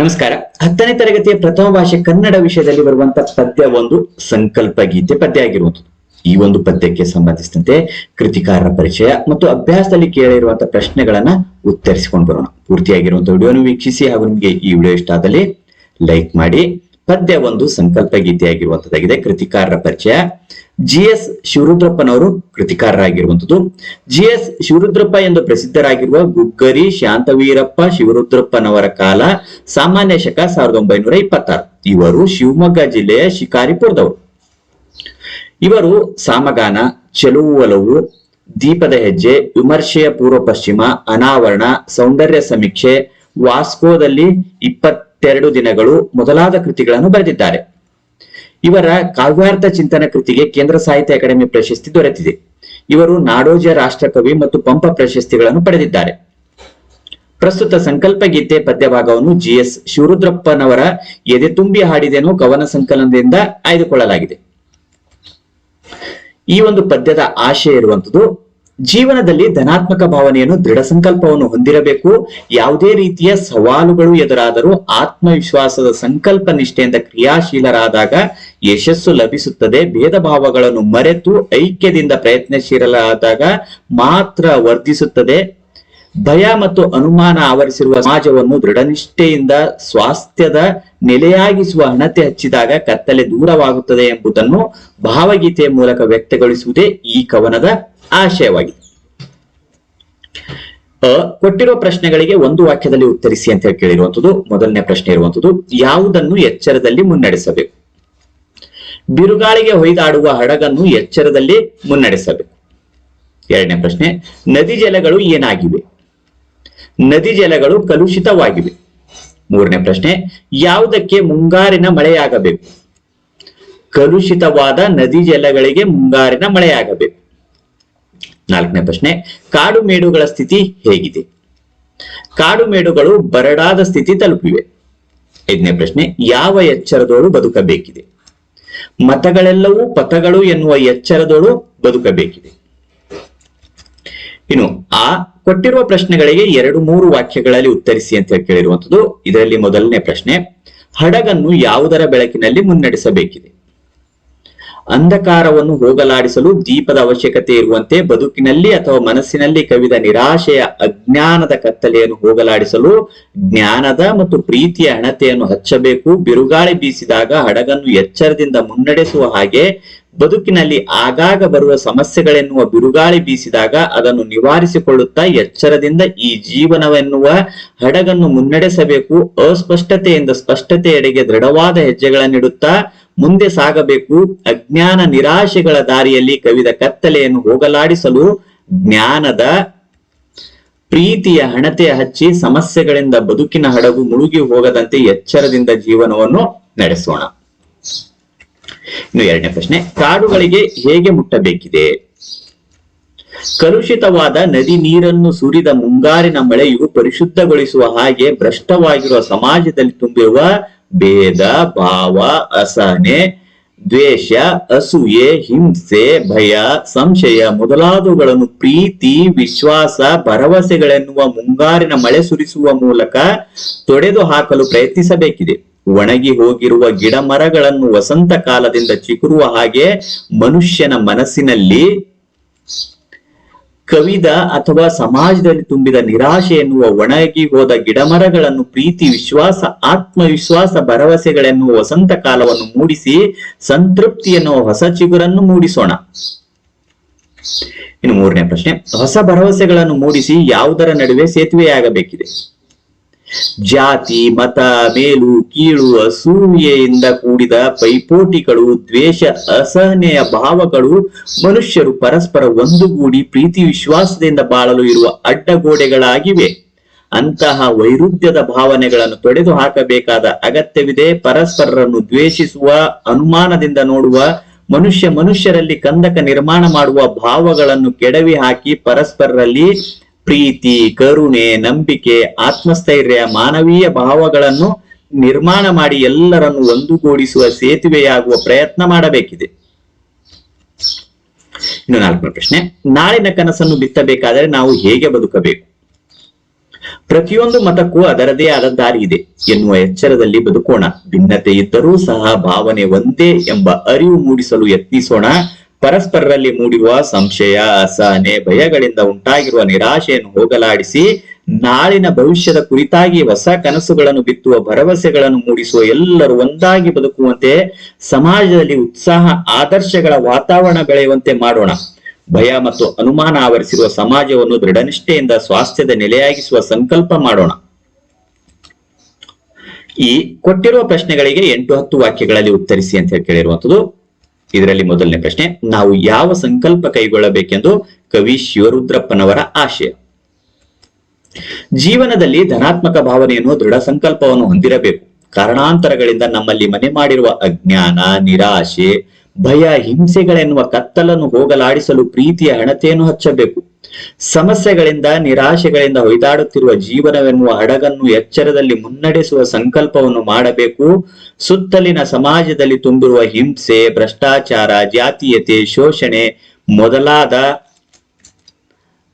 ನಮಸ್ಕಾರ. ಹತ್ತನೇ ತರಗತಿಯ ಪ್ರಥಮ ಭಾಷೆ ಕನ್ನಡ ವಿಷಯದಲ್ಲಿ ಬರುವಂತ ಪದ್ಯ ಒಂದು ಸಂಕಲ್ಪ ಗೀತೆ ಪದ್ಯ ಆಗಿರುವಂತದ್ದು ಈ ಒಂದು ಪದ್ಯಕ್ಕೆ ಸಂಬಂಧಿಸಿದಂತೆ ಕೃತಿಕಾರರ ಪರಿಚಯ ಮತ್ತು ಅಭ್ಯಾಸದಲ್ಲಿ ಕೇಳಿರುವಂತಹ ಪ್ರಶ್ನೆಗಳನ್ನ ಉತ್ತರಿಸಿಕೊಂಡು ಬರೋಣ. ಪೂರ್ತಿಯಾಗಿರುವಂತಹ ವಿಡಿಯೋನು ವೀಕ್ಷಿಸಿ ಹಾಗೂ ನಿಮಗೆ ಈ ವಿಡಿಯೋ ಇಷ್ಟ ಆದಲ್ಲಿ ಲೈಕ್ ಮಾಡಿ ಪದ್ಯ ಒಂದು ಸಂಕಲ್ಪ ಗೀತೆಯಾಗಿರುವಂತದ್ದಾಗಿದೆ, ಕೃತಿಕಾರರ ಪರಿಚಯ. ಜಿ ಎಸ್ ಶಿವರುದ್ರಪ್ಪನವರು ಕೃತಿಕಾರರಾಗಿರುವಂತದ್ದು. ಜಿ ಎಸ್ ಶಿವರುದ್ರಪ್ಪ ಎಂದು ಪ್ರಸಿದ್ಧರಾಗಿರುವ ಗುಗ್ಗರಿ, ಶಾಂತವೀರಪ್ಪ, ಶಿವರುದ್ರಪ್ಪನವರ ಕಾಲ, ಸಾಮಾನ್ಯ ಶಕ ಸಾವಿರದ ಒಂಬೈನೂರ ಇಪ್ಪತ್ತಾರು. ಇವರು ಶಿವಮೊಗ್ಗ ಜಿಲ್ಲೆಯ ಶಿಕಾರಿಪುರದವರು. ಇವರು ಸಾಮಗಾನ ಚೆಲುವು ಒಲವು ದೀಪದ ಹೆಜ್ಜೆ, ವಿಮರ್ಶೆಯ ಪೂರ್ವ ಪಶ್ಚಿಮ, ಅನಾವರಣ, ಸೌಂದರ್ಯ ಸಮೀಕ್ಷೆ, ವಾಸ್ಕೋದಲ್ಲಿ ಇಪ್ಪತ್ತೆರಡು ದಿನಗಳು ಮೊದಲಾದ ಕೃತಿಗಳನ್ನು ಬರೆದಿದ್ದಾರೆ. ಇವರ ಕಾವ್ಯಾರ್ಥ ಚಿಂತನ ಕೃತಿಗೆ ಕೇಂದ್ರ ಸಾಹಿತ್ಯ ಅಕಾಡೆಮಿ ಪ್ರಶಸ್ತಿ ದೊರೆತಿದೆ. ಇವರು ನಾಡೋಜ ರಾಷ್ಟ್ರಕವಿ ಮತ್ತು ಪಂಪ ಪ್ರಶಸ್ತಿಗಳನ್ನು ಪಡೆದಿದ್ದಾರೆ. ಪ್ರಸ್ತುತ ಸಂಕಲ್ಪ ಗೀತೆ ಪದ್ಯಭಾಗವನ್ನು ಜಿ ಎಸ್ ಶಿವರುದ್ರಪ್ಪನವರ ಎದೆ ತುಂಬಿ ಹಾಡಿದೆನೋ ಕವನ ಸಂಕಲನದಿಂದ ಆಯ್ದುಕೊಳ್ಳಲಾಗಿದೆ. ಈ ಒಂದು ಪದ್ಯದ ಆಶಯ ಇರುವಂತದ್ದು ಜೀವನದಲ್ಲಿ ಧನಾತ್ಮಕ ಭಾವನೆಯನ್ನು ದೃಢ ಸಂಕಲ್ಪವನ್ನು ಹೊಂದಿರಬೇಕು. ಯಾವುದೇ ರೀತಿಯ ಸವಾಲುಗಳು ಎದುರಾದರೂ ಆತ್ಮವಿಶ್ವಾಸದ ಸಂಕಲ್ಪ ನಿಷ್ಠೆಯಿಂದ ಕ್ರಿಯಾಶೀಲರಾದಾಗ ಯಶಸ್ಸು ಲಭಿಸುತ್ತದೆ. ಭೇದ ಭಾವಗಳನ್ನು ಮರೆತು ಐಕ್ಯದಿಂದ ಪ್ರಯತ್ನಶೀಲರಾದಾಗ ಮಾತ್ರ ವರ್ಧಿಸುತ್ತದೆ. ಭಯ ಮತ್ತು ಅನುಮಾನ ಆವರಿಸಿರುವ ಸಮಾಜವನ್ನು ದೃಢನಿಷ್ಠೆಯಿಂದ ಸ್ವಾಸ್ಥ್ಯದ ನೆಲೆಯಾಗಿಸುವ ಹಣತೆ ಹಚ್ಚಿದಾಗ ಕತ್ತಲೆ ದೂರವಾಗುತ್ತದೆ ಎಂಬುದನ್ನು ಭಾವಗೀತೆಯ ಮೂಲಕ ವ್ಯಕ್ತಗೊಳಿಸುವುದೇ ಈ ಕವನದ ಆಶಯವಾಗಿದೆ ಅ ಕೊಟ್ಟಿರುವ ಪ್ರಶ್ನೆಗಳಿಗೆ ಒಂದು ವಾಕ್ಯದಲ್ಲಿ ಉತ್ತರಿಸಿ ಅಂತ ಹೇಳಿ ಕೇಳಿರುವಂಥದ್ದು, ಮೊದಲನೇ ಪ್ರಶ್ನೆ ಇರುವಂಥದ್ದು, ಯಾವುದನ್ನು ಎಚ್ಚರದಲ್ಲಿ ಮುನ್ನಡೆಸಬೇಕು? ಬಿರುಗಾಳಿಗೆ ಹೊಯ್ದಾಡುವ ಹಡಗನ್ನು ಎಚ್ಚರದಲ್ಲಿ ಮುನ್ನಡೆಸಬೇಕು. ಎರಡನೇ ಪ್ರಶ್ನೆ, ನದಿ ಜಲಗಳು ಏನಾಗಿವೆ? ನದಿ ಜಲಗಳು ಕಲುಷಿತವಾಗಿವೆ. ಮೂರನೇ ಪ್ರಶ್ನೆ, ಯಾವುದಕ್ಕೆ ಮುಂಗಾರಿನ ಮಳೆಯಾಗಬೇಕು? ಕಲುಷಿತವಾದ ನದಿ ಜಲಗಳಿಗೆ ಮುಂಗಾರಿನ ಮಳೆಯಾಗಬೇಕು. ನಾಲ್ಕನೇ ಪ್ರಶ್ನೆ ಕಾಡು ಮೇಡುಗಳ ಸ್ಥಿತಿ ಹೇಗಿದೆ? ಕಾಡು ಮೇಡುಗಳು ಬರಡಾದ ಸ್ಥಿತಿ ತಲುಪಿವೆ. ಐದನೇ ಪ್ರಶ್ನೆ, ಯಾವ ಎಚ್ಚರದೋಳು ಬದುಕಬೇಕಿದೆ? ಮತಗಳೆಲ್ಲವೂ ಪಥಗಳು ಎನ್ನುವ ಎಚ್ಚರದೋಳು ಬದುಕಬೇಕಿದೆ. ಇನ್ನು, ಆ ಕೊಟ್ಟಿರುವ ಪ್ರಶ್ನೆಗಳಿಗೆ ಎರಡು ಮೂರು ವಾಕ್ಯಗಳಲ್ಲಿ ಉತ್ತರಿಸಿ ಅಂತ ಕೇಳಿರುವಂತದ್ದು ಇದರಲ್ಲಿ ಮೊದಲನೇ ಪ್ರಶ್ನೆ, ಹಡಗನ್ನು ಯಾವುದರ ಬೆಳಕಿನಲ್ಲಿ ಮುನ್ನಡೆಸಬೇಕಿದೆ? ಅಂಧಕಾರವನ್ನು ಹೋಗಲಾಡಿಸಲು ದೀಪದ ಅವಶ್ಯಕತೆ ಇರುವಂತೆ ಬದುಕಿನಲ್ಲಿ ಅಥವಾ ಮನಸ್ಸಿನಲ್ಲಿ ಕವಿದ ನಿರಾಶೆಯ ಅಜ್ಞಾನದ ಕತ್ತಲೆಯನ್ನು ಹೋಗಲಾಡಿಸಲು ಜ್ಞಾನದ ಮತ್ತು ಪ್ರೀತಿಯ ಹಣತೆಯನ್ನು ಹಚ್ಚಬೇಕು. ಬಿರುಗಾಳಿ ಬೀಸಿದಾಗ ಹಡಗನ್ನು ಎಚ್ಚರದಿಂದ ಮುನ್ನಡೆಸುವ ಹಾಗೆ ಬದುಕಿನಲ್ಲಿ ಆಗಾಗ ಬರುವ ಸಮಸ್ಯೆಗಳೆನ್ನುವ ಬಿರುಗಾಳಿ ಬೀಸಿದಾಗ ಅದನ್ನು ನಿವಾರಿಸಿಕೊಳ್ಳುತ್ತಾ ಎಚ್ಚರದಿಂದ ಈ ಜೀವನವೆನ್ನುವ ಹಡಗನ್ನು ಮುನ್ನಡೆಸಬೇಕು, ಅಸ್ಪಷ್ಟತೆಯಿಂದ ಸ್ಪಷ್ಟತೆಯೆಡೆಗೆ ದೃಢವಾದ ಹೆಜ್ಜೆಗಳನ್ನಿಡುತ್ತಾ ಮುಂದೆ ಸಾಗಬೇಕು. ಅಜ್ಞಾನ ನಿರಾಶೆಗಳ ದಾರಿಯಲ್ಲಿ ಕವಿದ ಕತ್ತಲೆಯನ್ನು ಹೋಗಲಾಡಿಸಲು ಜ್ಞಾನದ ಪ್ರೀತಿಯ ಹಣತೆ ಹಚ್ಚಿ ಸಮಸ್ಯೆಗಳಿಂದ ಬದುಕಿನ ಹಡಗು ಮುಳುಗಿ ಹೋಗದಂತೆ ಎಚ್ಚರದಿಂದ ಜೀವನವನ್ನು ನಡೆಸೋಣ. ಇನ್ನು ಎರಡನೇ ಪ್ರಶ್ನೆ, ಕಾಡುಗಳಿಗೆ ಹೇಗೆ ಮುಟ್ಟಬೇಕಿದೆ? ಕಲುಷಿತವಾದ ನದಿ ನೀರನ್ನು ಸುರಿದ ಮುಂಗಾರಿನ ಮಳೆಯು ಪರಿಶುದ್ಧಗೊಳಿಸುವ ಹಾಗೆ ಭ್ರಷ್ಟವಾಗಿರುವ ಸಮಾಜದಲ್ಲಿ ತುಂಬಿರುವ ಭೇದ, ಭಾವ, ಅಸಹನೆ, ದ್ವೇಷ, ಅಸೂಯೆ, ಹಿಂಸೆ, ಭಯ, ಸಂಶಯ ಮೊದಲಾದವುಗಳನ್ನು ಪ್ರೀತಿ, ವಿಶ್ವಾಸ, ಭರವಸೆಗಳೆನ್ನುವ ಮುಂಗಾರಿನ ಮಳೆ ಸುರಿಸುವ ಮೂಲಕ ತೊಡೆದು ಹಾಕಲು ಪ್ರಯತ್ನಿಸಬೇಕಿದೆ. ಒಣಗಿ ಹೋಗಿರುವ ಗಿಡ ಮರಗಳನ್ನು ವಸಂತ ಕಾಲದಿಂದ ಚಿಗುರುವ ಹಾಗೆ ಮನುಷ್ಯನ ಮನಸ್ಸಿನಲ್ಲಿ ಕವಿದ ಅಥವಾ ಸಮಾಜದಲ್ಲಿ ತುಂಬಿದ ನಿರಾಶೆ ಎನ್ನುವ, ಒಣಗಿ ಹೋದ ಗಿಡಮರಗಳನ್ನು ಪ್ರೀತಿ, ವಿಶ್ವಾಸ, ಆತ್ಮವಿಶ್ವಾಸ, ಭರವಸೆಗಳೆನ್ನುವ ವಸಂತ ಕಾಲವನ್ನು ಮೂಡಿಸಿ ಸಂತೃಪ್ತಿ ಎನ್ನುವ ಹೊಸ ಚಿಗುರನ್ನು ಮೂಡಿಸೋಣ. ಇನ್ನು ಮೂರನೇ ಪ್ರಶ್ನೆ, ಹೊಸ ಭರವಸೆಗಳನ್ನು ಮೂಡಿಸಿ ಯಾವುದರ ನಡುವೆ ಸೇತುವೆಯಾಗಬೇಕಿದೆ? ಜಾತಿ, ಮತ, ಮೇಲು ಕೀಳು ಅಸೂಯೆಯಿಂದ ಕೂಡಿದ ಪೈಪೋಟಿಗಳು, ದ್ವೇಷ, ಅಸಹನೆಯ ಭಾವಗಳು ಮನುಷ್ಯರು ಪರಸ್ಪರ ಒಂದುಗೂಡಿ ಪ್ರೀತಿ ವಿಶ್ವಾಸದಿಂದ ಬಾಳಲು ಇರುವ ಅಡ್ಡಗೋಡೆಗಳಾಗಿವೆ. ಅಂತಹ ವೈರುಧ್ಯದ ಭಾವನೆಗಳನ್ನು ತೊಡೆದು ಹಾಕಬೇಕಾದ ಅಗತ್ಯವಿದೆ. ಪರಸ್ಪರರನ್ನು ದ್ವೇಷಿಸುವ, ಅನುಮಾನದಿಂದ ನೋಡುವ, ಮನುಷ್ಯ ಮನುಷ್ಯರಲ್ಲಿ ಕಂದಕ ನಿರ್ಮಾಣ ಮಾಡುವ ಭಾವಗಳನ್ನು ಕೆಡವಿ ಹಾಕಿ ಪರಸ್ಪರರಲ್ಲಿ ಪ್ರೀತಿ, ಕರುಣೆ, ನಂಬಿಕೆ, ಆತ್ಮಸ್ಥೈರ್ಯ, ಮಾನವೀಯ ಭಾವಗಳನ್ನು ನಿರ್ಮಾಣ ಮಾಡಿ ಎಲ್ಲರನ್ನು ಒಂದುಗೂಡಿಸುವ ಸೇತುವೆಯಾಗುವ ಪ್ರಯತ್ನ ಮಾಡಬೇಕಿದೆ. ಇನ್ನು ನಾಲ್ಕನೇ ಪ್ರಶ್ನೆ, ನಾಳಿನ ಕನಸನ್ನು ಬಿತ್ತಬೇಕಾದರೆ ನಾವು ಹೇಗೆ ಬದುಕಬೇಕು? ಪ್ರತಿಯೊಂದು ಮತಕ್ಕೂ ಅದರದೇ ಆದ ದಾರಿ ಇದೆ. ಎನ್ನುವ ಎಚ್ಚರದಲ್ಲಿ ಬದುಕೋಣ. ಭಿನ್ನತೆ ಇದ್ದರೂ ಸಹ ಭಾವನೆ ಒಂದೇ ಎಂಬ ಅರಿವು ಮೂಡಿಸಲು ಯತ್ನಿಸೋಣ. ಪರಸ್ಪರರಲ್ಲಿ ಮೂಡಿರುವ ಸಂಶಯ, ಅಸಹನೆ, ಭಯಗಳಿಂದ ಉಂಟಾಗಿರುವ ನಿರಾಶೆಯನ್ನು ಹೋಗಲಾಡಿಸಿ ನಾಳಿನ ಭವಿಷ್ಯದ ಕುರಿತಾಗಿ ಹೊಸ ಕನಸುಗಳನ್ನು ಬಿತ್ತುವ ಭರವಸೆಗಳನ್ನು ಮೂಡಿಸುವ ಎಲ್ಲರೂ ಒಂದಾಗಿ ಬದುಕುವಂತೆ, ಸಮಾಜದಲ್ಲಿ ಉತ್ಸಾಹ, ಆದರ್ಶಗಳ ವಾತಾವರಣ ಬೆಳೆಯುವಂತೆ ಮಾಡೋಣ. ಭಯ ಮತ್ತು ಅನುಮಾನ ಆವರಿಸಿರುವ ಸಮಾಜವನ್ನು ದೃಢನಿಷ್ಠೆಯಿಂದ ಸ್ವಾಸ್ಥ್ಯದ ನೆಲೆಯಾಗಿಸುವ ಸಂಕಲ್ಪ ಮಾಡೋಣ. ಈ ಕೊಟ್ಟಿರುವ ಪ್ರಶ್ನೆಗಳಿಗೆ ಎಂಟು ಹತ್ತು ವಾಕ್ಯಗಳಲ್ಲಿ ಉತ್ತರಿಸಿ ಅಂತ ಹೇಳಿ ಕೇಳಿರುವಂತದ್ದು ಇದರಲ್ಲಿ ಮೊದಲನೇ ಪ್ರಶ್ನೆ, ನಾವು ಯಾವ ಸಂಕಲ್ಪ ಕೈಗೊಳ್ಳಬೇಕೆಂದು ಕವಿ ಶಿವರುದ್ರಪ್ಪನವರ ಆಶಯ? ಜೀವನದಲ್ಲಿ ಧನಾತ್ಮಕ ಭಾವನೆಯನ್ನು ದೃಢ ಸಂಕಲ್ಪವನ್ನು ಹೊಂದಿರಬೇಕು. ಕಾರಣಾಂತರಗಳಿಂದ ನಮ್ಮಲ್ಲಿ ಮನೆ ಮಾಡಿರುವ ಅಜ್ಞಾನ, ನಿರಾಶೆ, ಭಯ, ಹಿಂಸೆಗಳೆನ್ನುವ ಕತ್ತಲನ್ನು ಹೋಗಲಾಡಿಸಲು ಪ್ರೀತಿಯ ಹಣತೆಯನ್ನು ಹಚ್ಚಬೇಕು. ಸಮಸ್ಯೆಗಳಿಂದ, ನಿರಾಶೆಗಳಿಂದ ಹೊಯ್ದಾಡುತ್ತಿರುವ ಜೀವನವೆನ್ನುವ ಹಡಗನ್ನು ಎಚ್ಚರದಲ್ಲಿ ಮುನ್ನಡೆಸುವ ಸಂಕಲ್ಪವನ್ನು ಮಾಡಬೇಕು. ಸುತ್ತಲಿನ ಸಮಾಜದಲ್ಲಿ ತುಂಬಿರುವ ಹಿಂಸೆ, ಭ್ರಷ್ಟಾಚಾರ, ಜಾತೀಯತೆ, ಶೋಷಣೆ ಮೊದಲಾದ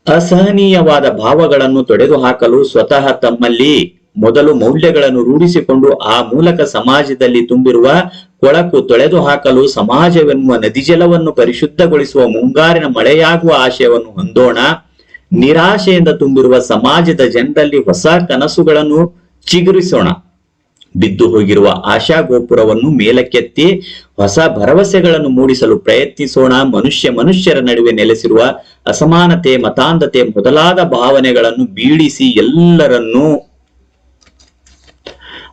ಅಸಹನೀಯವಾದ ಭಾವಗಳನ್ನು ತೊಡೆದುಹಾಕಲು ಸ್ವತಃ ತಮ್ಮಲ್ಲಿ ಮೊದಲು ಮೌಲ್ಯಗಳನ್ನು ರೂಢಿಸಿಕೊಂಡು ಆ ಮೂಲಕ ಸಮಾಜದಲ್ಲಿ ತುಂಬಿರುವ ಕೊಳಕು ತೊಳೆದು ಹಾಕಲು ಸಮಾಜವೆನ್ನುವ ನದಿಜಲವನ್ನು ಪರಿಶುದ್ಧಗೊಳಿಸುವ ಮುಂಗಾರಿನ ಮಳೆಯಾಗುವ ಆಶಯವನ್ನು ಹೊಂದೋಣ. ನಿರಾಶೆಯಿಂದ ತುಂಬಿರುವ ಸಮಾಜದ ಜನರಲ್ಲಿ ಹೊಸ ಕನಸುಗಳನ್ನು ಚಿಗುರಿಸೋಣ. ಬಿದ್ದು ಹೋಗಿರುವ ಆಶಾ ಗೋಪುರವನ್ನು ಮೇಲಕ್ಕೆತ್ತಿ ಹೊಸ ಭರವಸೆಗಳನ್ನು ಮೂಡಿಸಲು ಪ್ರಯತ್ನಿಸೋಣ. ಮನುಷ್ಯ ಮನುಷ್ಯರ ನಡುವೆ ನೆಲೆಸಿರುವ ಅಸಮಾನತೆ, ಮತಾಂಧತೆ ಮೊದಲಾದ ಭಾವನೆಗಳನ್ನು ಬೀಳಿಸಿ ಎಲ್ಲರನ್ನೂ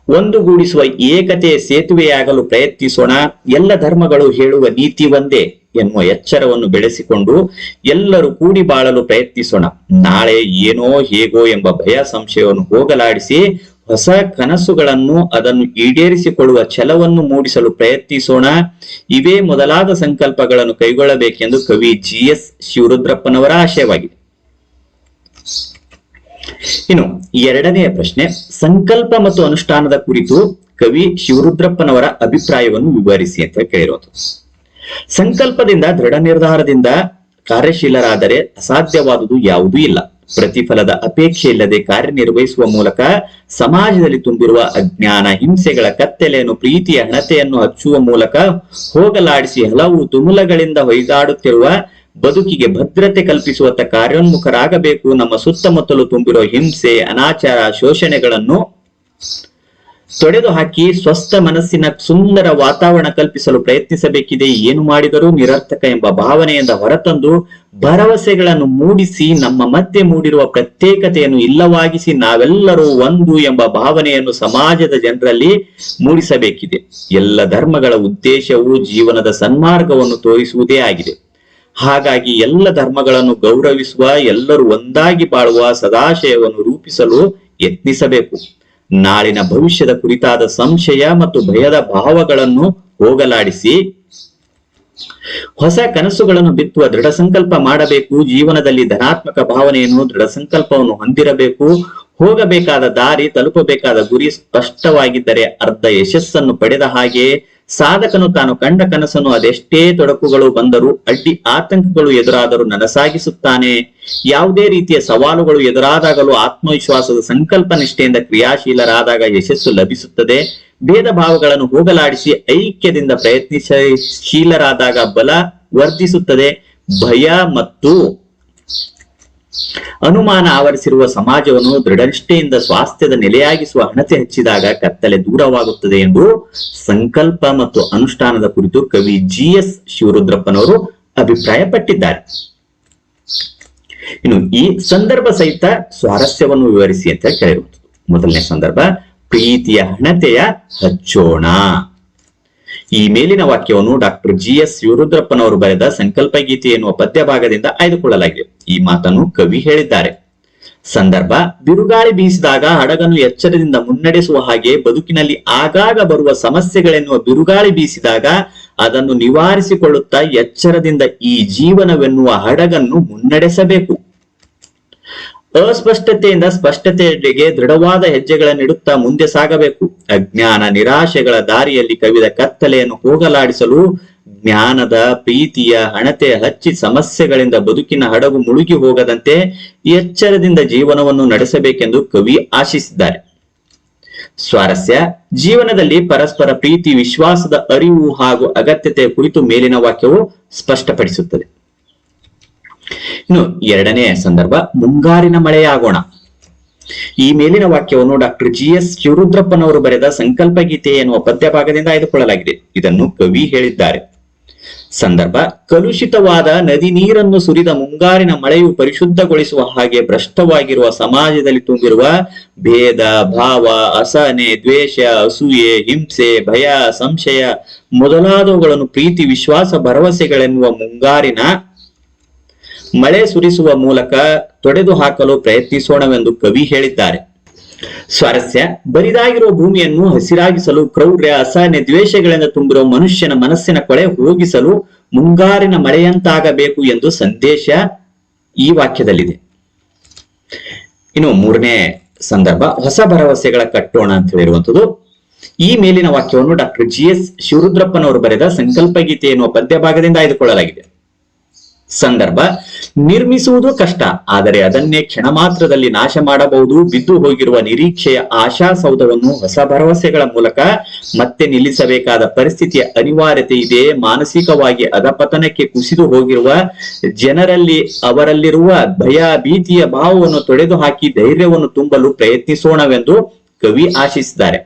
ಒಂದುಗೂಡಿಸುವ ಏಕತೆಯ ಸೇತುವೆಯಾಗಲು ಪ್ರಯತ್ನಿಸೋಣ. ಎಲ್ಲ ಧರ್ಮಗಳು ಹೇಳುವ ನೀತಿ ಒಂದೇ ಎನ್ನುವ ಎಚ್ಚರವನ್ನು ಬೆಳೆಸಿಕೊಂಡು ಎಲ್ಲರೂ ಕೂಡಿ ಬಾಳಲು ಪ್ರಯತ್ನಿಸೋಣ. ನಾಳೆ ಏನೋ ಹೇಗೋ ಎಂಬ ಭಯ ಸಂಶಯವನ್ನು ಹೋಗಲಾಡಿಸಿ ಹೊಸ ಕನಸುಗಳನ್ನು ಅದನ್ನು ಈಡೇರಿಸಿಕೊಳ್ಳುವ ಛಲವನ್ನು ಮೂಡಿಸಲು ಪ್ರಯತ್ನಿಸೋಣ. ಇವೇ ಮೊದಲಾದ ಸಂಕಲ್ಪಗಳನ್ನು ಕೈಗೊಳ್ಳಬೇಕೆಂದು ಕವಿ ಜಿ ಎಸ್ ಶಿವರುದ್ರಪ್ಪನವರ ಆಶಯವಾಗಿದೆ. ಇನ್ನು ಎರಡನೆಯ ಪ್ರಶ್ನೆ, ಸಂಕಲ್ಪ ಮತ್ತು ಅನುಷ್ಠಾನದ ಕುರಿತು ಕವಿ ಶಿವರುದ್ರಪ್ಪನವರ ಅಭಿಪ್ರಾಯವನ್ನು ವಿವರಿಸಿ ಅಂತ ಕೇಳಿರೋದು. ಸಂಕಲ್ಪದಿಂದ ದೃಢ ನಿರ್ಧಾರದಿಂದ ಕಾರ್ಯಶೀಲರಾದರೆ ಅಸಾಧ್ಯವಾದುದು ಯಾವುದೂ ಇಲ್ಲ. ಪ್ರತಿಫಲದ ಅಪೇಕ್ಷೆ ಇಲ್ಲದೆ ಕಾರ್ಯನಿರ್ವಹಿಸುವ ಮೂಲಕ ಸಮಾಜದಲ್ಲಿ ತುಂಬಿರುವ ಅಜ್ಞಾನ, ಹಿಂಸೆಗಳ ಕತ್ತಲೆಯನ್ನು, ಪ್ರೀತಿಯ ಹಣತೆಯನ್ನು ಹಚ್ಚುವ ಮೂಲಕ ಹೋಗಲಾಡಿಸಿ ಹಲವು ತುಮುಲಗಳಿಂದ ಹೊಯ್ದಾಡುತ್ತಿರುವ ಬದುಕಿಗೆ ಭದ್ರತೆ ಕಲ್ಪಿಸುವತ್ತ ಕಾರ್ಯೋನ್ಮುಖರಾಗಬೇಕು. ನಮ್ಮ ಸುತ್ತಮುತ್ತಲು ತುಂಬಿರುವ ಹಿಂಸೆ, ಅನಾಚಾರ, ಶೋಷಣೆಗಳನ್ನು ತೊಡೆದು ಹಾಕಿ ಸ್ವಸ್ಥ ಮನಸ್ಸಿನ ಸುಂದರ ವಾತಾವರಣ ಕಲ್ಪಿಸಲು ಪ್ರಯತ್ನಿಸಬೇಕಿದೆ. ಏನು ಮಾಡಿದರೂ ನಿರರ್ಥಕ ಎಂಬ ಭಾವನೆಯಿಂದ ಹೊರತಂದು ಭರವಸೆಗಳನ್ನು ಮೂಡಿಸಿ ನಮ್ಮ ಮಧ್ಯೆ ಮೂಡಿರುವ ಪ್ರತ್ಯೇಕತೆಯನ್ನು ಇಲ್ಲವಾಗಿಸಿ ನಾವೆಲ್ಲರೂ ಒಂದು ಎಂಬ ಭಾವನೆಯನ್ನು ಸಮಾಜದ ಜನರಲ್ಲಿ ಮೂಡಿಸಬೇಕಿದೆ. ಎಲ್ಲ ಧರ್ಮಗಳ ಉದ್ದೇಶವು ಜೀವನದ ಸನ್ಮಾರ್ಗವನ್ನು ತೋರಿಸುವುದೇ ಆಗಿದೆ. ಹಾಗಾಗಿ ಎಲ್ಲ ಧರ್ಮಗಳನ್ನು ಗೌರವಿಸುವ, ಎಲ್ಲರೂ ಒಂದಾಗಿ ಬಾಳುವ ಸದಾಶಯವನ್ನು ರೂಪಿಸಲು ಯತ್ನಿಸಬೇಕು. ನಾಳಿನ ಭವಿಷ್ಯದ ಕುರಿತಾದ ಸಂಶಯ ಮತ್ತು ಭಯದ ಭಾವಗಳನ್ನು ಹೋಗಲಾಡಿಸಿ ಹೊಸ ಕನಸುಗಳನ್ನು ಬಿತ್ತುವ ದೃಢ ಸಂಕಲ್ಪ ಮಾಡಬೇಕು. ಜೀವನದಲ್ಲಿ ಧನಾತ್ಮಕ ಭಾವನೆಯನ್ನು, ದೃಢ ಸಂಕಲ್ಪವನ್ನು ಹೊಂದಿರಬೇಕು. ಹೋಗಬೇಕಾದ ದಾರಿ, ತಲುಪಬೇಕಾದ ಗುರಿ ಸ್ಪಷ್ಟವಾಗಿದ್ದರೆ ಅರ್ಧ ಯಶಸ್ಸನ್ನು ಪಡೆದ ಹಾಗೆ ಸಾಧಕನು ತಾನು ಕಂಡ ಕನಸನ್ನು ಅದೆಷ್ಟೇ ತೊಡಕುಗಳು ಬಂದರೂ ಅಡ್ಡಿ ಆತಂಕಗಳು ಎದುರಾದರೂ ನನಸಾಗಿಸುತ್ತಾನೆ. ಯಾವುದೇ ರೀತಿಯ ಸವಾಲುಗಳು ಎದುರಾದಾಗಲೂ ಆತ್ಮವಿಶ್ವಾಸದ ಸಂಕಲ್ಪ ನಿಷ್ಠೆಯಿಂದ ಕ್ರಿಯಾಶೀಲರಾದಾಗ ಯಶಸ್ಸು ಲಭಿಸುತ್ತದೆ. ಭೇದ ಭಾವಗಳನ್ನು ಹೋಗಲಾಡಿಸಿ ಐಕ್ಯದಿಂದ ಪ್ರಯತ್ನಿಸಶೀಲರಾದಾಗ ಬಲ ವರ್ಧಿಸುತ್ತದೆ. ಭಯ ಮತ್ತು ಅನುಮಾನ ಆವರಿಸಿರುವ ಸಮಾಜವನ್ನು ದೃಢನಿಷ್ಠೆಯಿಂದ ಸ್ವಾಸ್ಥ್ಯದ ನೆಲೆಯಾಗಿಸುವ ಹಣತೆ ಹಚ್ಚಿದಾಗ ಕತ್ತಲೆ ದೂರವಾಗುತ್ತದೆ ಎಂದು ಸಂಕಲ್ಪ ಮತ್ತು ಅನುಷ್ಠಾನದ ಕುರಿತು ಕವಿ ಜಿ ಎಸ್ ಶಿವರುದ್ರಪ್ಪನವರು ಅಭಿಪ್ರಾಯಪಟ್ಟಿದ್ದಾರೆ. ಇನ್ನು ಈ ಸಂದರ್ಭ ಸಹಿತ ಸ್ವಾರಸ್ಯವನ್ನು ವಿವರಿಸಿ ಅಂತ ಕೇಳಿರುವುದು ಮೊದಲನೇ ಸಂದರ್ಭ, ಪ್ರೀತಿಯ ಹಣತೆಯ ಹಚ್ಚೋಣ. ಈ ಮೇಲಿನ ವಾಕ್ಯವನ್ನು ಡಾಕ್ಟರ್ ಜಿ ಎಸ್ ಯುರುದ್ರಪ್ಪನವರು ಬರೆದ ಸಂಕಲ್ಪ ಗೀತೆ ಎನ್ನುವ ಪದ್ಯ ಭಾಗದಿಂದ ಆಯ್ದುಕೊಳ್ಳಲಾಗಿದೆ. ಈ ಮಾತನ್ನು ಕವಿ ಹೇಳಿದ್ದಾರೆ. ಸಂದರ್ಭ, ಬಿರುಗಾಳಿ ಬೀಸಿದಾಗ ಹಡಗನ್ನು ಎಚ್ಚರದಿಂದ ಮುನ್ನಡೆಸುವ ಹಾಗೆ ಬದುಕಿನಲ್ಲಿ ಆಗಾಗ ಬರುವ ಸಮಸ್ಯೆಗಳೆನ್ನುವ ಬಿರುಗಾಳಿ ಬೀಸಿದಾಗ ಅದನ್ನು ನಿವಾರಿಸಿಕೊಳ್ಳುತ್ತಾ ಎಚ್ಚರದಿಂದ ಈ ಜೀವನವೆನ್ನುವ ಹಡಗನ್ನು ಮುನ್ನಡೆಸಬೇಕು. ಅಸ್ಪಷ್ಟತೆಯಿಂದ ಸ್ಪಷ್ಟತೆಯೆಡೆಗೆ ದೃಢವಾದ ಹೆಜ್ಜೆಗಳನ್ನಿಡುತ್ತಾ ಮುಂದೆ ಸಾಗಬೇಕು. ಅಜ್ಞಾನ ನಿರಾಶೆಗಳ ದಾರಿಯಲ್ಲಿ ಕವಿದ ಕತ್ತಲೆಯನ್ನು ಹೋಗಲಾಡಿಸಲು ಜ್ಞಾನದ ಪ್ರೀತಿಯ ಹಣತೆ ಹಚ್ಚಿ ಸಮಸ್ಯೆಗಳಿಂದ ಬದುಕಿನ ಹಡಗು ಮುಳುಗಿ ಹೋಗದಂತೆ ಎಚ್ಚರದಿಂದ ಜೀವನವನ್ನು ನಡೆಸಬೇಕೆಂದು ಕವಿ ಆಶಿಸಿದ್ದಾರೆ. ಸ್ವಾರಸ್ಯ, ಜೀವನದಲ್ಲಿ ಪರಸ್ಪರ ಪ್ರೀತಿ, ವಿಶ್ವಾಸದ ಅರಿವು ಹಾಗೂ ಅಗತ್ಯತೆಯ ಕುರಿತು ಮೇಲಿನ ವಾಕ್ಯವು ಸ್ಪಷ್ಟಪಡಿಸುತ್ತದೆ. ಇನ್ನು ಎರಡನೇ ಸಂದರ್ಭ, ಮುಂಗಾರಿನ ಮಳೆಯಾಗೋಣ. ಈ ಮೇಲಿನ ವಾಕ್ಯವನ್ನು ಡಾಕ್ಟರ್ ಜಿ ಎಸ್ ಶಿವರುದ್ರಪ್ಪನವರು ಬರೆದ ಸಂಕಲ್ಪ ಗೀತೆ ಎನ್ನುವ ಪದ್ಯ ಭಾಗದಿಂದ ಆಯ್ದುಕೊಳ್ಳಲಾಗಿದೆ. ಇದನ್ನು ಕವಿ ಹೇಳಿದ್ದಾರೆ. ಸಂದರ್ಭ, ಕಲುಷಿತವಾದ ನದಿ ನೀರನ್ನು ಸುರಿದ ಮುಂಗಾರಿನ ಮಳೆಯು ಪರಿಶುದ್ಧಗೊಳಿಸುವ ಹಾಗೆ ಭ್ರಷ್ಟವಾಗಿರುವ ಸಮಾಜದಲ್ಲಿ ತುಂಬಿರುವ ಭೇದ, ಭಾವ, ಅಸಹನೆ, ದ್ವೇಷ, ಅಸೂಯೆ, ಹಿಂಸೆ, ಭಯ, ಸಂಶಯ ಮೊದಲಾದವುಗಳನ್ನು ಪ್ರೀತಿ, ವಿಶ್ವಾಸ, ಭರವಸೆಗಳೆನ್ನುವ ಮುಂಗಾರಿನ ಮಳೆ ಸುರಿಸುವ ಮೂಲಕ ತೊಡೆದು ಹಾಕಲು ಪ್ರಯತ್ನಿಸೋಣವೆಂದು ಕವಿ ಹೇಳಿದ್ದಾರೆ. ಸ್ವಾರಸ್ಯ ಬರಿದಾಗಿರುವ ಭೂಮಿಯನ್ನು ಹಸಿರಾಗಿಸಲು, ಕ್ರೌರ್ಯ ಅಸಹನೆ ದ್ವೇಷಗಳಿಂದ ತುಂಬಿರುವ ಮನುಷ್ಯನ ಮನಸ್ಸಿನ ಕೊಳೆ ಹೋಗಿಸಲು ಮುಂಗಾರಿನ ಮಳೆಯಂತಾಗಬೇಕು ಎಂದು ಸಂದೇಶ ಈ ವಾಕ್ಯದಲ್ಲಿದೆ. ಇನ್ನು ಮೂರನೇ ಸಂದರ್ಭ, ಹೊಸ ಭರವಸೆಗಳ ಕಟ್ಟೋಣ ಅಂತ ಹೇಳಿರುವಂಥದ್ದು. ಈ ಮೇಲಿನ ವಾಕ್ಯವನ್ನು ಡಾಕ್ಟರ್ ಜಿ ಎಸ್ ಶಿವರುದ್ರಪ್ಪನವರು ಬರೆದ ಸಂಕಲ್ಪ ಗೀತೆ ಎನ್ನುವ ಪದ್ಯ ಭಾಗದಿಂದ ಆಯ್ದುಕೊಳ್ಳಲಾಗಿದೆ. ಸಂದರ್ಭ. ನಿರ್ಮಿಸುವುದು ಕಷ್ಟ, ಆದರೆ ಅದನ್ನೇ ಕ್ಷಣ ಮಾತ್ರದಲ್ಲಿ ನಾಶ ಮಾಡಬಹುದು. ಬಿದ್ದು ಹೋಗಿರುವ ನಿರೀಕ್ಷೆಯ ಆಶಾಸೌಧವನ್ನು ಹೊಸ ಭರವಸೆಗಳ ಮೂಲಕ ಮತ್ತೆ ನಿಲ್ಲಿಸಬೇಕಾದ ಪರಿಸ್ಥಿತಿಯ ಅನಿವಾರ್ಯತೆ ಇದೆ. ಮಾನಸಿಕವಾಗಿ ಅಧಪತನಕ್ಕೆ ಕುಸಿದು ಹೋಗಿರುವ ಜನರಲ್ಲಿ ಅವರಲ್ಲಿರುವ ಭಯ, ಭೀತಿಯ ಭಾವವನ್ನು ತೊಡೆದು ಹಾಕಿ ಧೈರ್ಯವನ್ನು ತುಂಬಲು ಪ್ರಯತ್ನಿಸೋಣವೆಂದು ಕವಿ ಆಶಿಸಿದ್ದಾರೆ.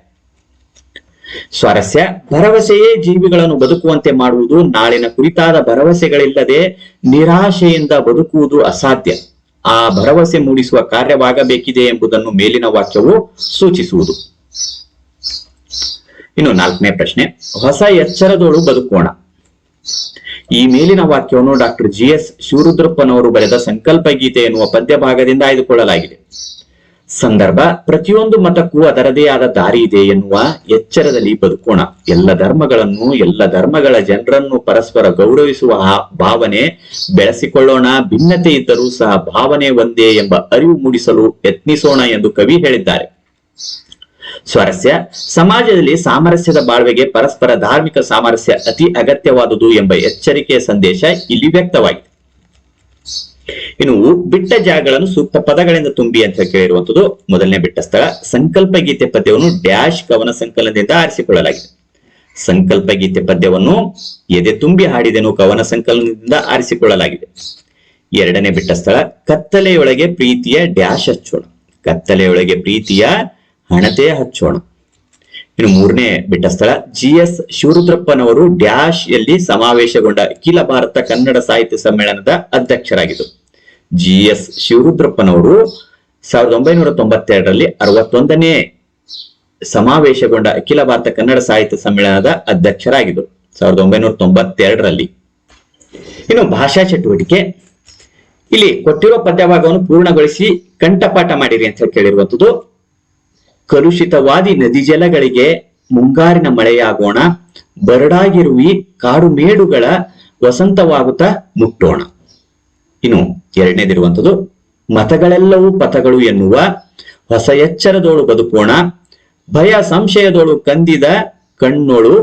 ಸ್ವಾರಸ್ಯ. ಭರವಸೆಯೇ ಜೀವಿಗಳನ್ನು ಬದುಕುವಂತೆ ಮಾಡುವುದು ನಾಳಿನ ಕುರಿತಾದ ಭರವಸೆಗಳಿಲ್ಲದೆ ನಿರಾಶೆಯಿಂದ ಬದುಕುವುದು ಅಸಾಧ್ಯ. ಆ ಭರವಸೆ ಮೂಡಿಸುವ ಕಾರ್ಯವಾಗಬೇಕಿದೆ ಎಂಬುದನ್ನು ಮೇಲಿನ ವಾಕ್ಯವು ಸೂಚಿಸುವುದು. ಇನ್ನು ನಾಲ್ಕನೇ ಪ್ರಶ್ನೆ, ಹೊಸ ಎಚ್ಚರದೋಳು ಬದುಕೋಣ. ಈ ಮೇಲಿನ ವಾಕ್ಯವನ್ನು ಡಾಕ್ಟರ್ ಜಿ ಎಸ್ ಶಿವರುದ್ರಪ್ಪನವರು ಬರೆದ ಸಂಕಲ್ಪ ಗೀತೆ ಎನ್ನುವ ಪದ್ಯ ಭಾಗದಿಂದ ಆಯ್ದುಕೊಳ್ಳಲಾಗಿದೆ. ಸಂದರ್ಭ, ಪ್ರತಿಯೊಂದು ಮತಕ್ಕೂ ಅದರದೇ ಆದ ದಾರಿ ಇದೆ ಎನ್ನುವ ಎಚ್ಚರದಲ್ಲಿ ಬದುಕೋಣ. ಎಲ್ಲ ಧರ್ಮಗಳನ್ನು, ಎಲ್ಲ ಧರ್ಮಗಳ ಜನರನ್ನು ಪರಸ್ಪರ ಗೌರವಿಸುವ ಆ ಭಾವನೆ ಬೆಳೆಸಿಕೊಳ್ಳೋಣ. ಭಿನ್ನತೆ ಇದ್ದರೂ ಸಹ ಭಾವನೆ ಒಂದೇ ಎಂಬ ಅರಿವು ಮೂಡಿಸಲು ಯತ್ನಿಸೋಣ ಎಂದು ಕವಿ ಹೇಳಿದ್ದಾರೆ. ಸ್ವಾರಸ್ಯ, ಸಮಾಜದಲ್ಲಿ ಸಾಮರಸ್ಯದ ಬಾಳ್ವೆಗೆ ಪರಸ್ಪರ ಧಾರ್ಮಿಕ ಸಾಮರಸ್ಯ ಅತಿ ಅಗತ್ಯವಾದುದು ಎಂಬ ಎಚ್ಚರಿಕೆಯ ಸಂದೇಶ ಇಲ್ಲಿ ವ್ಯಕ್ತವಾಗಿದೆ. ಇನ್ನು ಬಿಟ್ಟ ಜಾಗಗಳನ್ನು ಸೂಕ್ತ ಪದಗಳಿಂದ ತುಂಬಿ ಅಂತ ಕೇಳಿರುವಂತದ್ದು ಮೊದಲನೇ ಬಿಟ್ಟ ಸ್ಥಳ. ಸಂಕಲ್ಪ ಗೀತೆ ಪದ್ಯವನ್ನು ಡ್ಯಾಶ್ ಕವನ ಸಂಕಲನದಿಂದ ಆರಿಸಿಕೊಳ್ಳಲಾಗಿದೆ. ಸಂಕಲ್ಪ ಗೀತೆ ಪದ್ಯವನ್ನು ಎದೆ ತುಂಬಿ ಹಾಡಿದೆನು ಕವನ ಸಂಕಲನದಿಂದ ಆರಿಸಿಕೊಳ್ಳಲಾಗಿದೆ. ಎರಡನೇ ಬಿಟ್ಟ ಸ್ಥಳ, ಕತ್ತಲೆಯೊಳಗೆ ಪ್ರೀತಿಯ ಡ್ಯಾಶ್ ಹಚ್ಚೋಣ. ಕತ್ತಲೆಯೊಳಗೆ ಪ್ರೀತಿಯ ಹಣತೆ ಹಚ್ಚೋಣ. ಇನ್ನು ಮೂರನೇ ಬಿಟ್ಟ ಸ್ಥಳ, ಜಿ ಎಸ್ ಶಿವರುದ್ರಪ್ಪನವರು ಡ್ಯಾಶ್ ಯಲ್ಲಿ ಸಮಾವೇಶಗೊಂಡ ಅಖಿಲ ಭಾರತ ಕನ್ನಡ ಸಾಹಿತ್ಯ ಸಮ್ಮೇಳನದ ಅಧ್ಯಕ್ಷರಾಗಿದ್ದರು ಜಿ ಎಸ್ ಶಿವರುದ್ರಪ್ಪನವರು ಸಾವಿರದ ಒಂಬೈನೂರ ತೊಂಬತ್ತೆರಡರಲ್ಲಿ ಅರವತ್ತೊಂದನೇ ಸಮಾವೇಶಗೊಂಡ ಅಖಿಲ ಭಾರತ ಕನ್ನಡ ಸಾಹಿತ್ಯ ಸಮ್ಮೇಳನದ ಅಧ್ಯಕ್ಷರಾಗಿದ್ದರು ಸಾವಿರದ ಒಂಬೈನೂರ ತೊಂಬತ್ತೆರಡರಲ್ಲಿ. ಇನ್ನು ಭಾಷಾ ಚಟುವಟಿಕೆ. ಇಲ್ಲಿ ಕೊಟ್ಟಿರುವ ಪದ್ಯಭಾಗವನ್ನು ಪೂರ್ಣಗೊಳಿಸಿ ಕಂಠಪಾಠ ಮಾಡಿರಿ ಅಂತ ಕೇಳಿರುವಂತದ್ದು. ಕಲುಷಿತವಾದಿ ನದಿ ಜಲಗಳಿಗೆ ಮುಂಗಾರಿನ ಮಳೆಯಾಗೋಣ, ಬರಡಾಗಿರುವಿ ಕಾಡು ಮೇಡುಗಳ ವಸಂತವಾಗುತ್ತಾ ಮುಟ್ಟೋಣ. ಇನ್ನು ಎರಡನೇದಿರುವಂಥದ್ದು, ಮತಗಳೆಲ್ಲವೂ ಪಥಗಳು ಎನ್ನುವ ಹೊಸ ಎಚ್ಚರದೋಳು ಬದುಕೋಣ, ಭಯ ಸಂಶಯದೋಳು ಕಂದಿದ ಕಣ್ಣೋಳು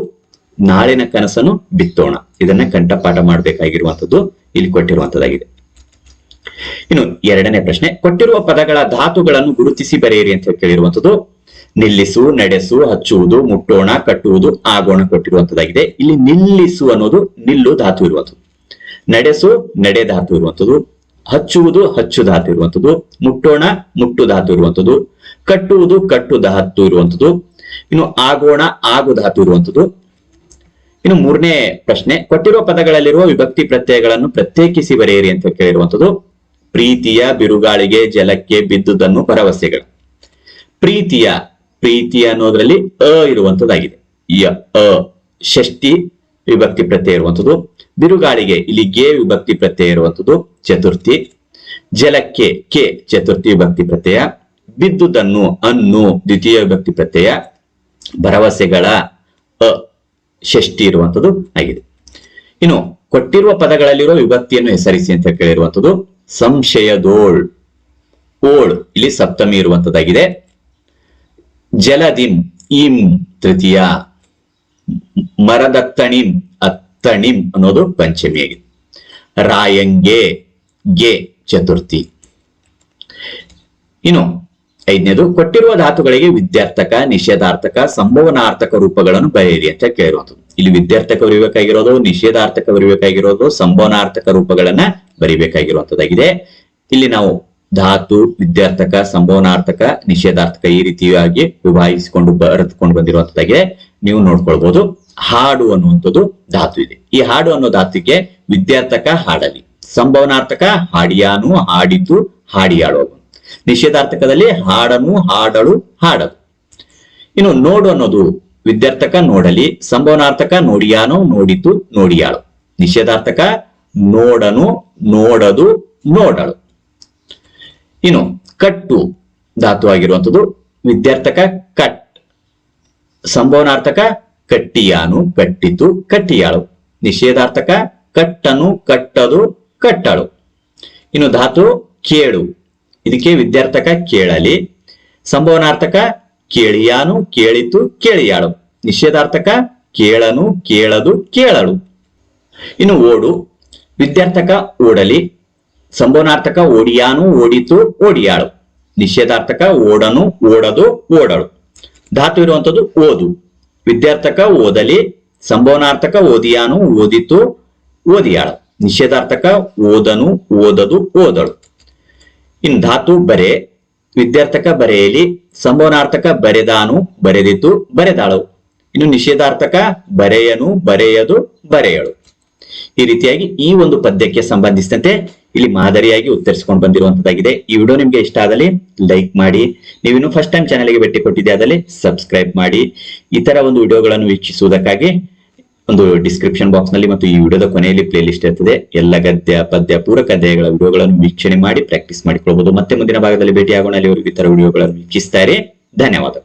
ನಾಳಿನ ಕನಸನ್ನು ಬಿತ್ತೋಣ. ಇದನ್ನ ಕಂಠಪಾಠ ಮಾಡಬೇಕಾಗಿರುವಂಥದ್ದು, ಇಲ್ಲಿ ಕೊಟ್ಟಿರುವಂತದ್ದಾಗಿದೆ ಇನ್ನು ಎರಡನೇ ಪ್ರಶ್ನೆ, ಕೊಟ್ಟಿರುವ ಪದಗಳ ಧಾತುಗಳನ್ನು ಗುರುತಿಸಿ ಬರೆಯಿರಿ ಅಂತ ಕೇಳಿರುವಂತದ್ದು ನಿಲ್ಲಿಸು, ನಡೆಸು, ಹಚ್ಚುವುದು, ಮುಟ್ಟೋಣ, ಕಟ್ಟುವುದು, ಆಗೋಣ ಕೊಟ್ಟಿರುವಂತದ್ದಾಗಿದೆ. ಇಲ್ಲಿ ನಿಲ್ಲಿಸು ಅನ್ನೋದು ನಿಲ್ಲು ಧಾತು ಇರುವಂಥದ್ದು ನಡೆಸು, ನಡೆ ಧಾತು ಇರುವಂಥದ್ದು ಹಚ್ಚುವುದು, ಹಚ್ಚು ಧಾತು ಇರುವಂಥದ್ದು ಮುಟ್ಟೋಣ, ಮುಟ್ಟು ಧಾತು ಇರುವಂಥದ್ದು ಕಟ್ಟುವುದು, ಕಟ್ಟು ಧಾತು ಇರುವಂಥದ್ದು ಇನ್ನು ಆಗೋಣ, ಆಗು ಧಾತು ಇರುವಂಥದ್ದು ಇನ್ನು ಮೂರನೇ ಪ್ರಶ್ನೆ, ಕೊಟ್ಟಿರುವ ಪದಗಳಲ್ಲಿರುವ ವಿಭಕ್ತಿ ಪ್ರತ್ಯಯಗಳನ್ನು ಪ್ರತ್ಯೇಕಿಸಿ ಬರೆಯಿರಿ ಅಂತ ಕೇಳಿರುವಂಥದ್ದು ಪ್ರೀತಿಯ, ಬಿರುಗಾಳಿಗೆ, ಜಲಕ್ಕೆ ಬಿದ್ದುದನ್ನು ಭರವಸೆಗಳು ಪ್ರೀತಿಯ ಪ್ರೀತಿ ಅನ್ನೋದ್ರಲ್ಲಿ ಅ ಇರುವಂತದ್ದಾಗಿದೆ ಯ, ಅ, ಷಷ್ಠಿ ವಿಭಕ್ತಿ ಪ್ರತ್ಯಯ ಇರುವಂತದ್ದು ಬಿರುಗಾಳಿಗೆ ಇಲ್ಲಿ ಗೆ ವಿಭಕ್ತಿ ಪ್ರತ್ಯಯ ಇರುವಂಥದ್ದು. ಚತುರ್ಥಿ. ಜಲಕ್ಕೆ ಕೆ ಚತುರ್ಥಿ ವಿಭಕ್ತಿ ಪ್ರತ್ಯಯ. ಬಿದ್ದುದನ್ನು ಅನ್ನು ದ್ವಿತೀಯ ವಿಭಕ್ತಿ ಪ್ರತ್ಯಯ. ಭರವಸೆಗಳ ಅ ಷಷ್ಠಿ ಇರುವಂತದ್ದು ಆಗಿದೆ. ಇನ್ನು ಕೊಟ್ಟಿರುವ ಪದಗಳಲ್ಲಿರುವ ವಿಭಕ್ತಿಯನ್ನು ಹೆಸರಿಸಿ ಅಂತ ಕೇಳಿರುವಂತದ್ದು ಸಂಶಯದೋಳ್. ಓಳ್, ಇಲ್ಲಿ ಸಪ್ತಮಿ ಇರುವಂತದ್ದಾಗಿದೆ ಜಲದಿಂ ಇಂ ತೃತೀಯ, ಮರದತ್ತಣಿಂ ಅತ್ತಣಿಂ ಅನ್ನೋದು ಪಂಚಮಿ ಆಗಿದೆ ರಾಯಂಗೆ ಗೆ ಚತುರ್ಥಿ. ಇನ್ನು ಐದನೇದು, ಕೊಟ್ಟಿರುವ ಧಾತುಗಳಿಗೆ ವಿದ್ಯಾರ್ಥಕ, ನಿಷೇಧಾರ್ಥಕ, ಸಂಭವನಾರ್ಥಕ ರೂಪಗಳನ್ನು ಬರೆಯಿರಿ ಅಂತ ಕೇಳಿರುವಂಥದ್ದು ಇಲ್ಲಿ ವಿದ್ಯಾರ್ಥಕ ಬರಿಬೇಕಾಗಿರೋದು ನಿಷೇಧಾರ್ಥಕ ಬರಿಬೇಕಾಗಿರೋದು, ಸಂಭವನಾರ್ಥಕ ರೂಪಗಳನ್ನ ಬರಿಬೇಕಾಗಿರುವಂಥದ್ದಾಗಿದೆ ಇಲ್ಲಿ ನಾವು ಧಾತು, ವಿದ್ಯಾರ್ಥಕ, ಸಂಭವನಾರ್ಥಕ, ನಿಷೇಧಾರ್ಥಕ ಈ ರೀತಿಯಾಗಿ ವಿಭಾಗಿಸಿಕೊಂಡು ಬರೆದುಕೊಂಡು ಬಂದಿರುವಂತದ್ದಾಗಿದೆ ನೀವು ನೋಡ್ಕೊಳ್ಬಹುದು ಹಾಡು ಅನ್ನುವಂಥದ್ದು ಧಾತು ಇದೆ. ಈ ಹಾಡು ಅನ್ನೋ ಧಾತುಗೆ ವಿದ್ಯಾರ್ಥಕ ಹಾಡಲಿ. ಸಂಭವನಾರ್ಥಕ ಹಾಡಿಯಾನು, ಹಾಡಿತು ಹಾಡಿಯಾಡುವ ನಿಷೇಧಾರ್ಥಕದಲ್ಲಿ ಹಾಡನು, ಹಾಡಳು, ಹಾಡದು. ಇನ್ನು ನೋಡು ಅನ್ನೋದು ವಿದ್ಯಾರ್ಥಕ ನೋಡಲಿ, ಸಂಭವನಾರ್ಥಕ ನೋಡಿಯಾನು, ನೋಡಿತು, ನೋಡಿಯಾಳು. ನಿಷೇಧಾರ್ಥಕ ನೋಡನು, ನೋಡದು, ನೋಡಳು. ಇನ್ನು ಕಟ್ಟು ಧಾತು ಆಗಿರುವಂಥದ್ದು ವಿದ್ಯಾರ್ಥಕ ಕಟ್. ಸಂಭವನಾರ್ಥಕ ಕಟ್ಟಿಯಾನು, ಕಟ್ಟಿತು, ಕಟ್ಟಿಯಾಳು. ನಿಷೇಧಾರ್ಥಕ ಕಟ್ಟನು, ಕಟ್ಟದು, ಕಟ್ಟಳು. ಇನ್ನು ಧಾತು ಕೇಳು. ಇದಕ್ಕೆ ವಿದ್ಯಾರ್ಥಕ ಕೇಳಲಿ. ಸಂಭವನಾರ್ಥಕ ಕೇಳಿಯಾನು, ಕೇಳಿತು, ಕೇಳಿಯಾಳು. ನಿಷೇಧಾರ್ಥಕ ಕೇಳನು, ಕೇಳದು, ಕೇಳಳು. ಇನ್ನು ಓಡು. ವಿದ್ಯಾರ್ಥಕ ಓಡಲಿ. ಸಂಭವನಾರ್ಥಕ ಓಡಿಯಾನು, ಓಡಿತು, ಓಡಿಯಾಳು. ನಿಷೇಧಾರ್ಥಕ ಓಡನು, ಓಡದು, ಓಡಳು. ಧಾತು ಇರುವಂತದ್ದು ಓದು. ವಿದ್ಯಾರ್ಥಕ ಓದಲಿ, ಸಂಭವನಾರ್ಥಕ ಓದಿಯಾನು, ಓದಿತು, ಓದಿಯಾಳು. ನಿಷೇಧಾರ್ಥಕ ಓದನು, ಓದದು, ಓದಳು. ಇನ್ ಧಾತು ಬರೆ, ವಿದ್ಯಾರ್ಥಕ ಬರೆಯಲಿ, ಸಂಭವನಾರ್ಥಕ ಬರೆದಾನು, ಬರೆದಿತು, ಬರೆದಾಳು. ಇನ್ನು ನಿಷೇಧಾರ್ಥಕ ಬರೆಯನು, ಬರೆಯದು, ಬರೆಯಳು. ಈ ರೀತಿಯಾಗಿ ಈ ಒಂದು ಪದ್ಯಕ್ಕೆ ಸಂಬಂಧಿಸಿದಂತೆ ಇಲ್ಲಿ ಮಾದರಿಯಾಗಿ ಉತ್ತರಿಸಿಕೊಂಡು ಬಂದಿರುವಂತದ್ದಾಗಿದೆ. ಈ ವಿಡಿಯೋ ನಿಮ್ಗೆ ಇಷ್ಟ ಆದಲ್ಲಿ ಲೈಕ್ ಮಾಡಿ. ನೀವಿನ್ನು ಫಸ್ಟ್ ಟೈಮ್ ಚಾನಲ್ಗೆ ಭೇಟಿ ಕೊಟ್ಟಿದ್ದೆ ಆದಲ್ಲಿ ಸಬ್ಸ್ಕ್ರೈಬ್ ಮಾಡಿ. ಈ ತರ ಒಂದು ವಿಡಿಯೋಗಳನ್ನು ವೀಕ್ಷಿಸುವುದಕ್ಕಾಗಿ ಒಂದು ಡಿಸ್ಕ್ರಿಪ್ಷನ್ ಬಾಕ್ಸ್ನಲ್ಲಿ ಮತ್ತು ಈ ವಿಡಿಯೋದ ಕೊನೆಯಲ್ಲಿ ಪ್ಲೇ ಲಿಸ್ಟ್ ಇರ್ತದೆ. ಎಲ್ಲ ಗದ್ಯ, ಪದ್ಯ, ಪೂರಕ ಅಧ್ಯಾಯಗಳ ವಿಡಿಯೋಗಳನ್ನು ವೀಕ್ಷಣೆ ಮಾಡಿ ಪ್ರಾಕ್ಟೀಸ್ ಮಾಡಿಕೊಳ್ಬಹುದು ಮತ್ತೆ ಮುಂದಿನ ಭಾಗದಲ್ಲಿ ಭೇಟಿಯಾಗೋಣ. ಅಲ್ಲಿ ಇತರ ವಿಡಿಯೋಗಳನ್ನು ವೀಕ್ಷಿಸ್ತಾರೆ ಧನ್ಯವಾದ